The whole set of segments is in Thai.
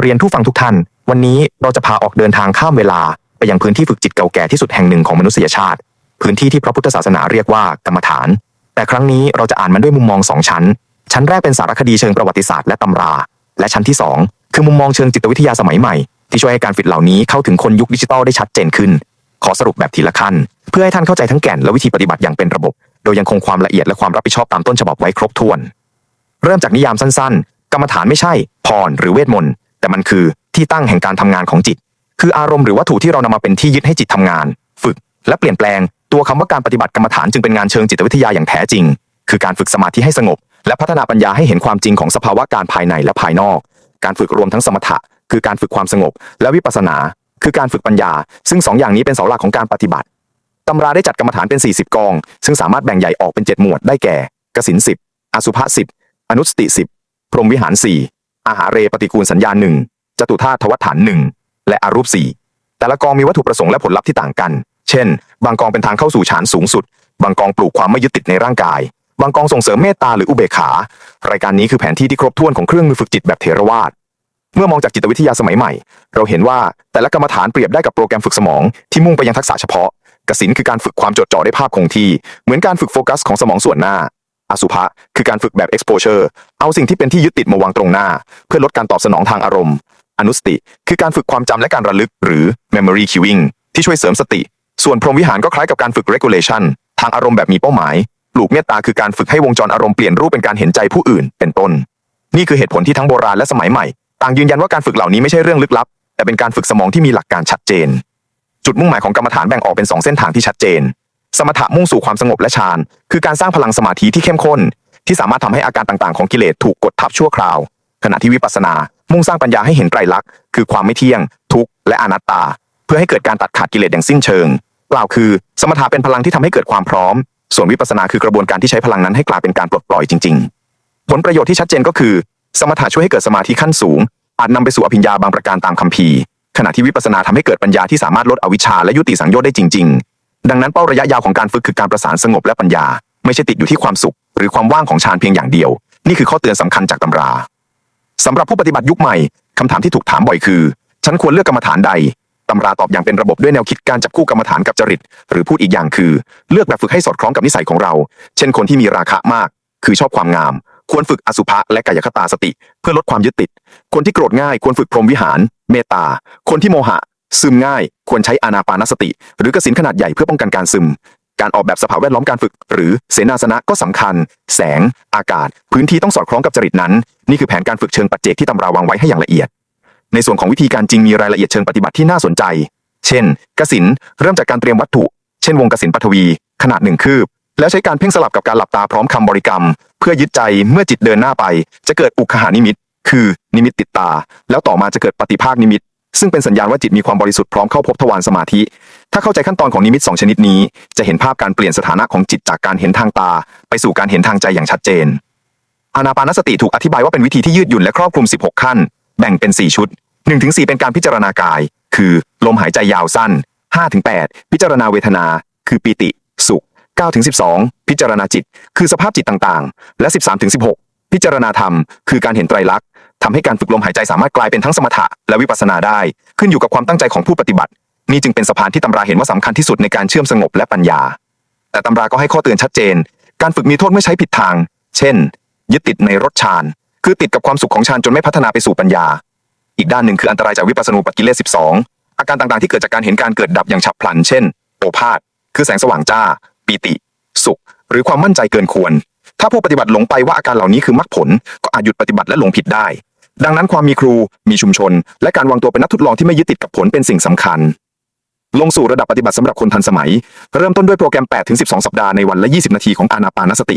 เรียนผู้ฟังทุกท่าน วันนี้เราจะพาออกเดินทางข้ามเวลา ไปยังพื้นที่ฝึกจิตเก่าแก่ที่สุดแห่งหนึ่งของมนุษยชาติ พื้นที่ที่พระพุทธศาสนาเรียกว่ากรรมฐาน แต่ครั้งนี้เราจะอ่านมันด้วยมุมมองสองชั้น ชั้นแรกเป็นสารคดีเชิงประวัติศาสตร์และตำรา และชั้นที่สองคือมุมมองเชิงจิตวิทยาสมัยใหม่ ที่ช่วยให้การฝึกเหล่านี้เข้าถึงคนยุคดิจิทัลได้ชัดเจนขึ้น ขอสรุปแบบทีละขั้น เพื่อให้ท่านเข้าใจทั้งแก่นและวิธีปฏิบัติอย่างเป็นระบบ โดยยังคงความละเอียดและความรับผิดชอบตามต้นฉบับไว้ครบถ้วน เริ่มจากนิยามสั้น ๆ กรรมฐานไม่ใช่พรหรือเวทมนต์ แต่มันคือที่ตั้งแห่งการทำงานของจิต คืออารมณ์หรือวัตถุที่เรานำมาเป็นที่ยึดให้จิตทำงาน ฝึก และเปลี่ยนแปลง ตัวคำว่าการปฏิบัติกรรมฐานจึงเป็นงานเชิงจิตวิทยาอย่างแท้จริง คือการฝึกสมาธิให้สงบ และพัฒนาปัญญาให้เห็นความจริงของสภาวะการภายในและภายนอก การฝึกรวมทั้งสมถะ คือการฝึกความสงบ และวิปัสสนา คือการฝึกปัญญา ซึ่งสองอย่างนี้เป็นเสาหลักของการปฏิบัติตำราได้จัดกรรมฐานเป็น 40 กอง ซึ่งสามารถแบ่งใหญ่ออกเป็น 7 หมวดได้แก่ กสินสิบอสุภะสิบอนุสติสิบพรหมวิหารสี่ อาหาเรปฏิกูลสัญญาหนึ่งจตุธาตุทวัฏฐานหนึ่งและอารูปสี่แต่ละกองมีวัตถุประสงค์และผลลัพธ์ที่ต่างกัน เช่น บางกองเป็นทางเข้าสู่ฌานสูงสุด บางกองปลูกความไม่ยึดติดในร่างกาย บางกองส่งเสริมเมตตาหรืออุเบกขา รายการนี้คือแผนที่ที่ครบถ้วนของเครื่องมือฝึกจิตแบบเทรวาสเมื่อมองจากจิตวิทยาสมัยใหม่ เราเห็นว่าแต่ละกรรมฐานเปรียบได้กับโปรแกรมฝึกสมองที่มุ่งไปยังทักษะเฉพาะกสินคือการฝึกความจดจ่อได้ภาพคงที่ เหมือนการฝึกโฟกัสของสมองส่วนหน้า อสุภะคือการฝึกแบบ exposure เอาสิ่งที่เป็นที่ยึดติดมาวางตรงหน้า เพื่อลดการตอบสนองทางอารมณ์ อนุสติ คือการฝึกความจำและการระลึก หรือ memory cueing ที่ช่วยเสริมสติ ส่วนพรหมวิหารก็คล้ายกับการฝึก regulation ทางอารมณ์แบบมีเป้าหมายปลูกเมตตาคือการฝึกให้วงจรอารมณ์เปลี่ยนรูปเป็นการเห็นใจผู้อื่น เป็นต้น นี่คือเหตุผลที่ทั้งโบราณและสมัยใหม่ ต่างยืนยันว่าการฝึกเหล่านี้ไม่ใช่เรื่องลึกลับ แต่เป็นการฝึกสมองที่มีหลักการชัดเจน จุดมุ่งหมายของกรรมฐานแบ่งออกเป็นสองเส้นทางที่ชัดเจน สมถะมุ่งสู่ความสงบและฌาน คือการสร้างพลังสมาธิที่เข้มข้น ที่สามารถทำให้อาการต่างๆ ของกิเลสถูกกดทับชั่วคราว ขณะที่วิปัสสนา มุ่งสร้างปัญญาให้เห็นไตรลักษณ์คือความไม่เที่ยง ทุกข์และอนัตตา เพื่อให้เกิดการตัดขาดกิเลสอย่างสิ้นเชิง กล่าวคือ สมถะเป็นพลังที่ทำให้เกิดความพร้อม ส่วนวิปัสสนาคือกระบวนการที่ใช้พลังนั้นให้กลายเป็นการปลดปล่อยจริง ๆ ผลประโยชน์ที่ชัดเจนก็คือ สมถะช่วยให้เกิดสมาธิขั้นสูง อาจนำไปสู่อภิญญาบางประการตามคัมภีร์ขณะที่วิปัสสนาทำให้เกิดปัญญาที่สามารถลดอวิชชาและยุติสังโยชน์ได้จริง ๆ ดังนั้นเป้าระยะยาวของการฝึกคือการประสานสงบและปัญญา ไม่ใช่ติดอยู่ที่ความสุข หรือความว่างของฌานเพียงอย่างเดียว นี่คือข้อเตือนสำคัญจากตำราสำหรับผู้ปฏิบัติยุคใหม่คำถามที่ถูกถามบ่อยคือ ฉันควรเลือกกรรมฐานใดตำราตอบอย่างเป็นระบบด้วยแนวคิดการจับคู่กรรมฐานกับจริต หรือพูดอีกอย่างคือ เลือกแบบฝึกให้สอดคล้องกับนิสัยของเรา เช่นคนที่มีราคะมาก คือชอบความงาม ควรฝึกอสุภะและกายคตาสติ เพื่อลดความยึดติด คนที่โกรธง่ายควรฝึกพรหมวิหาร เมตตา คนที่โมหะ ซึมง่าย ควรใช้อานาปานสติ หรือกสินขนาดใหญ่เพื่อป้องกันการซึม การออกแบบสภาพแวดล้อมการฝึก หรือเสนาสนะก็สำคัญ แสง อากาศ พื้นที่ต้องสอดคล้องกับจริตนั้น นี่คือแผนการฝึกเชิงปัจเจกที่ตำราวางไว้ให้อย่างละเอียด ในส่วนของวิธีการจริงมีรายละเอียดเชิงปฏิบัติที่น่าสนใจ เช่น กสินเริ่มจากการเตรียมวัตถุ เช่น วงกสินปฐวี ขนาดหนึ่งคืบ แล้วใช้การเพ่งสลับกับการหลับตาพร้อมคำบริกรรม เพื่อยึดใจเมื่อจิตเดินหน้าไป จะเกิดอุคหานิมิตคือนิมิตติดตา แล้วต่อมาจะเกิดปฏิภาคนิมิต ซึ่งเป็นสัญญาณว่าจิตมีความบริสุทธิ์พร้อมเข้าพบทวารสมาธิ ถ้าเข้าใจขั้นตอนของนิมิตสองชนิดนี้ จะเห็นภาพการเปลี่ยนสถานะของจิตจากการเห็นทางตา ไปสู่การเห็นทางใจอย่างชัดเจน อานาปานสติถูกอธิบายว่าเป็นวิธีที่ยืดหยุ่นและครอบคลุม 16 ขั้น แบ่งเป็น 4 ชุด 1-4 เป็นการพิจารณากาย คือลมหายใจยาวสั้น 5-8 พิจารณาเวทนา คือปีติ สุข 9-12 พิจารณาจิต คือสภาพจิตต่างๆ และ 13-16 พิจารณาธรรม คือการเห็นไตรลักษณ์ ทำให้การฝึกลมหายใจสามารถกลายเป็นทั้งสมถะและวิปัสสนาได้ ขึ้นอยู่กับความตั้งใจของผู้ปฏิบัติ นี่จึงเป็นสะพานที่ตำราเห็นว่าสำคัญที่สุดในการเชื่อมสงบและปัญญา แต่ตำราก็ให้ข้อเตือนชัดเจน การฝึกมีโทษเมื่อใช้ผิดทาง เช่น ยึดติดในรสฌาน คือติดกับความสุขของฌานจนไม่พัฒนาไปสู่ปัญญา อีกด้านหนึ่งคืออันตรายจากวิปัสสนูปกิเลส12 อาการต่างๆที่เกิดจากการเห็นการเกิดดับอย่างฉับพลัน เช่น โอภาษคือแสงสว่างจ้า ปีติ สุข หรือความมั่นใจเกินควร ถ้าผู้ปฏิบัติหลงไปว่าอาการเหล่านี้คือมรรคผล ก็อาจหยุดปฏิบัติและหลงผิดได้ ดังนั้นความมีครู มีชุมชน และการวางตัวเป็นนักทดลองที่ไม่ยึดติดกับผลเป็นสิ่งสำคัญ ลงสู่ระดับปฏิบัติสำหรับคนทันสมัย เริ่มต้นด้วยโปรแกรม8-12 สัปดาห์ในวันละ 20 นาทีของอานาปานสติ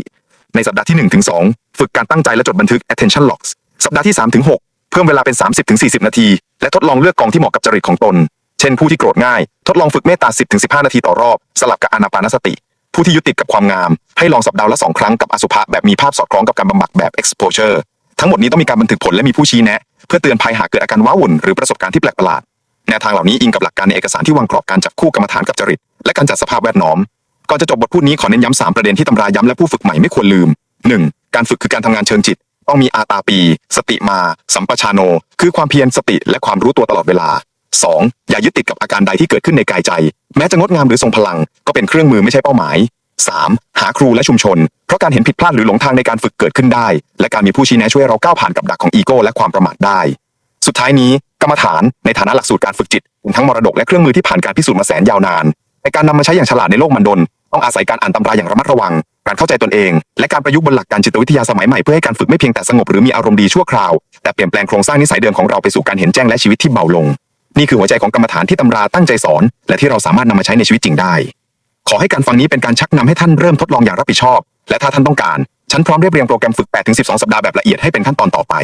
ในสัปดาห์ที่1-2ฝึกการตั้งใจและจดบันทึก attention logs สัปดาห์ที่3-6เพิ่มเวลาเป็น 30-40 นาที และทดลองเลือกกองที่เหมาะกับจริตของตน เช่น ผู้ที่โกรธง่าย ทดลองฝึกเมตตา 10-15 นาทีต่อรอบ สลับกับอานาปานสติ ผู้ที่ยึดติดกับความงาม ให้ลองสัปดาห์ละสองครั้งกับอสุภะแบบมีภาพสอดคล้องกับการบำบัดแบบ exposure ทั้งหมดนี้ต้องมีการบันทึกผลและมีผู้ชี้แนะ เพื่อเตือนภัยหากเกิดอาการว้าวุ่นหรือประสบการณ์ที่แปลกประหลาดแนวทางเหล่านี้อิงกับหลักการในเอกสารที่วางกรอบการจับคู่กรรมฐานกับจริต และการจัดสภาพแวดล้อมก่อนจะจบบทพูดนี้ขอเน้นย้ำสามประเด็นที่ตำราย้ำและผู้ฝึกใหม่ไม่ควรลืม 1. การฝึกคือการทำงานเชิงจิต ต้องมีอาตาปี สติมา สัมปชานโน คือความเพียรสติและความรู้ตัวตลอดเวลา 2. อย่ายึดติดกับอาการใดที่เกิดขึ้นในกายใจ แม้จะงดงามหรือทรงพลัง ก็เป็นเครื่องมือไม่ใช่เป้าหมาย 3. หาครูและชุมชน เพราะการเห็นผิดพลาดหรือหลงทางในการฝึกเกิดขึ้นได้ และการมีผู้ชี้แนะช่วยเราก้าวผ่านกับดักของอีโก้และความประมาทได้ สุดท้ายนี้ กรรมฐานในฐานะหลักสูตรการฝึกจิตทั้งมรดกและเครื่องมือที่ผ่านการพิสูจน์มาแสนยาวนานแต่การนำมาใช้อย่างฉลาดในโลกมันดน ต้องอาศัยการอ่านตำราอย่างระมัดระวัง การเข้าใจตนเอง และการประยุกต์บนหลักการจิตวิทยาสมัยใหม่เพื่อให้การฝึกไม่เพียงแต่สงบหรือมีอารมณ์ดีชั่วคราว แต่เปลี่ยนแปลงโครงสร้างนิสัยเดิมของเราไปสู่การเห็นแจ้งและชีวิตที่เบาลง นี่คือหัวใจของกรรมฐานที่ตำราตั้งใจสอน และที่เราสามารถนำมาใช้ในชีวิตจริงได้ ขอให้การฟังนี้เป็นการชักนำให้ท่านเริ่มทดลองอย่างรับผิดชอบ และถ้าท่านต้องการ ฉันพร้อมเรียบเรียงโปรแกรมฝึก 8-12 สัปดาห์แบบละเอียดให้เป็นขั้นตอนต่อไป